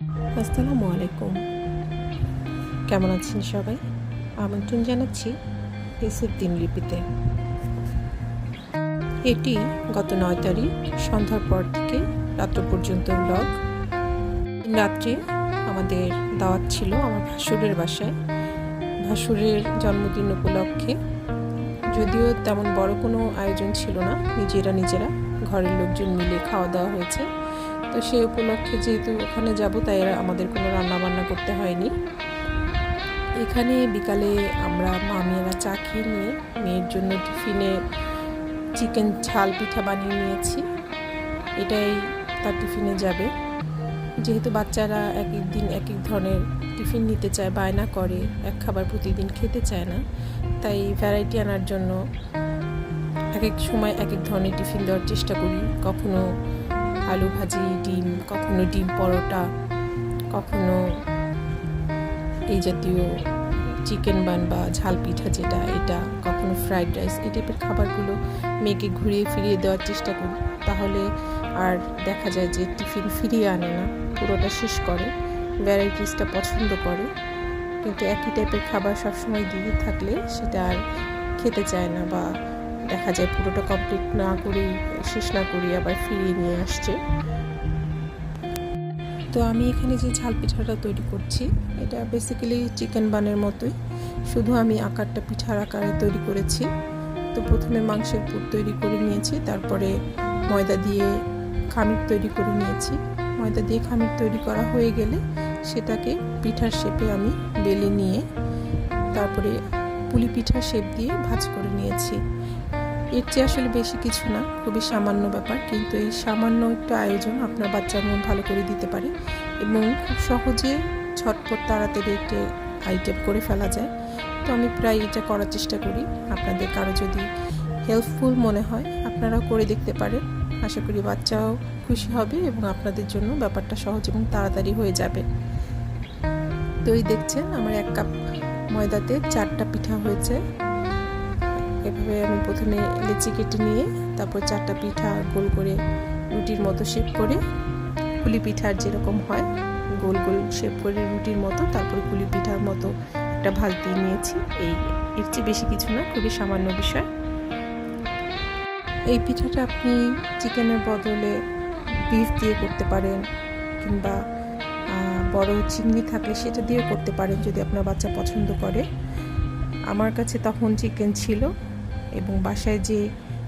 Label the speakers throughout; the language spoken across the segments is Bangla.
Speaker 1: আসসালামু আলাইকুম। কেমন আছেন সবাই? আমন্ত্রণ জানাচ্ছি এসের দিন লিপিতে। এটি গত নয় তারিখ, সন্ধ্যার পর থেকে রাত্র পর্যন্ত ব্লগ। রাত্রে আমাদের দাওয়াত ছিল আমার ভাসুরের বাসায়। ভাসুরের জন্মদিন উপলক্ষে। যদিও তেমন বড় কোনো আয়োজন ছিল না, নিজেরা নিজেরা, ঘরের লোকজন মিলে খাওয়া দাওয়া হয়েছে। তো সেই উপলক্ষে যেহেতু ওখানে যাব, তাই আমাদের কোনো রান্না বান্না করতে হয়নি। এখানে বিকালে আমরা মামিয়ারা চা খেয়ে নিয়ে মেয়ের জন্য টিফিনে চিকেন ঝাল পিঠা বানিয়ে নিয়েছি। এটাই তার টিফিনে যাবে। যেহেতু বাচ্চারা এক এক দিন এক এক ধরনের টিফিন নিতে চায়, বায়না করে, এক খাবার প্রতিদিন খেতে চায় না, তাই ভ্যারাইটি আনার জন্য এক এক সময় এক এক ধরনের টিফিন দেওয়ার চেষ্টা করি। কখনো আলু ভাজি, ডিম, কখনো ডিম পরোটা, কখনো এই জাতীয় চিকেন বান বা ঝাল পিঠা যেটা, এটা, কখনো ফ্রাইড রাইস, এই টাইপের খাবারগুলো মেয়েকে ঘুরিয়ে ফিরিয়ে দেওয়ার চেষ্টা করি। তাহলে আর দেখা যায় যে টিফিন ফিরিয়ে আনে না, পুরোটা শেষ করে, ভ্যারাইটিসটা পছন্দ করে। কিন্তু একই টাইপের খাবার সবসময় দিয়ে থাকলে সেটা আর খেতে চায় না বা দেখা যায় পুরোটা কমপ্লিট না করেই, শেষ না করি আবার ফিরিয়ে নিয়ে আসছে। তো আমি এখানে যে ঝাল পিঠাটা তৈরি করছি, এটা বেসিক্যালি চিকেন বানের মতোই। শুধু আমি আকারটা পিঠার আকারে তৈরি করেছি। তো প্রথমে মাংসের পুর তৈরি করে নিয়েছি, তারপরে ময়দা দিয়ে খামির তৈরি করে নিয়েছি। ময়দা দিয়ে খামির তৈরি করা হয়ে গেলে সেটাকে পিঠার শেপে আমি বেলে নিয়ে, তারপরে পুলি পিঠার শেপ দিয়ে ভাজ করে নিয়েছি। এর চেয়ে আসলে বেশি কিছু না, খুবই সামান্য ব্যাপার। কিন্তু এই সামান্য একটু আয়োজন আপনার বাচ্চার মন ভালো করে দিতে পারে এবং খুব সহজে ছটপট তাড়াতাড়ি একটি আইটেম করে ফেলা যায়। তো আমি প্রায় এটা করার চেষ্টা করি। আপনাদের কারও যদি হেল্পফুল মনে হয়, আপনারাও করে দেখতে পারেন। আশা করি বাচ্চাও খুশি হবে এবং আপনাদের জন্য ব্যাপারটা সহজ এবং তাড়াতাড়ি হয়ে যাবে। তো এই দেখছেন, আমার এক কাপ ময়দাতে চারটা পিঠা হয়েছে। এভাবে আমি প্রথমে লেচি কেটে নিয়ে তারপর চারটা পিঠা গোল করে রুটির মতো শেপ করে কুলি পিঠার যেরকম হয় গোল গোল শেপ করে রুটির মতো তারপর কুলি পিঠার মতো একটা ভাজ দিয়ে নিয়েছি। এই এর চেয়ে বেশি কিছু না, খুবই সামান্য বিষয়। এই পিঠাটা আপনি চিকেনের বদলে বিফ দিয়ে করতে পারেন কিংবা বড় চিংড়ি থাকলে সেটা দিয়েও করতে পারেন যদি আপনার বাচ্চা পছন্দ করে। আমার কাছে তখন চিকেন ছিল। এবং বাসায় যে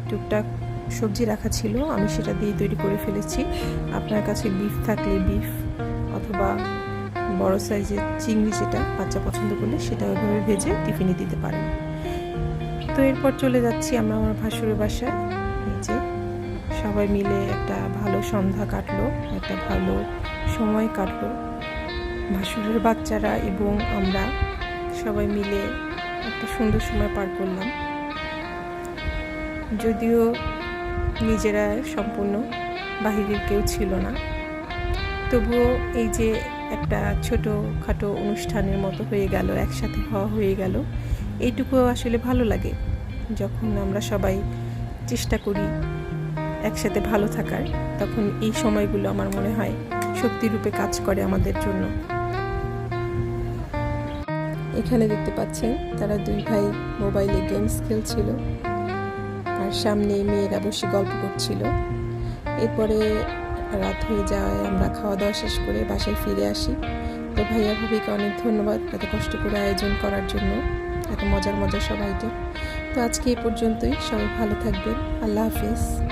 Speaker 1: টুকটাক সবজি রাখা ছিল, আমি সেটা দিয়ে তৈরি করে ফেলেছি। আপনার কাছে বিফ থাকলে বিফ অথবা বড় সাইজের চিংড়ি যেটা বাচ্চা পছন্দ করলে সেটা ওইভাবে ভেজে টিফিনে দিতে পারেন। তো এরপর চলে যাচ্ছি আমরা আমার ভাসুরের বাসায়। যে সবাই মিলে একটা ভালো সন্ধ্যা কাটলো, একটা ভালো সময় কাটলো। ভাসুরের বাচ্চারা এবং আমরা সবাই মিলে একটা সুন্দর সময় পার করলাম। যদিও নিজেরা সম্পূর্ণ বাহিরের কেউ ছিল না। তবুও এই যে একটা ছোটো খাটো অনুষ্ঠানের মতো হয়ে গেল, একসাথে হওয়া হয়ে গেল এইটুকু আসলে ভালো লাগে যখন আমরা সবাই চেষ্টা করি একসাথে ভালো থাকার। তখন এই সময়গুলো আমার মনে হয় শক্তিরূপে কাজ করে আমাদের জন্য। এখানে দেখতে পাচ্ছেন, তারা দুই ভাই মোবাইলে গেমস খেলছিল। আর সামনে মেয়েরা বসে গল্প করছিল। এরপরে রাত হয়ে যাওয়ায় আমরা খাওয়া দাওয়া শেষ করে বাসায় ফিরে আসি। তো ভাইয়া ভাবিকে অনেক ধন্যবাদ এত কষ্ট করে আয়োজন করার জন্য, এত মজার মজার সবাইকে তো আজকে এ পর্যন্তই, সবাই ভালো থাকবেন। আল্লাহ হাফিজ।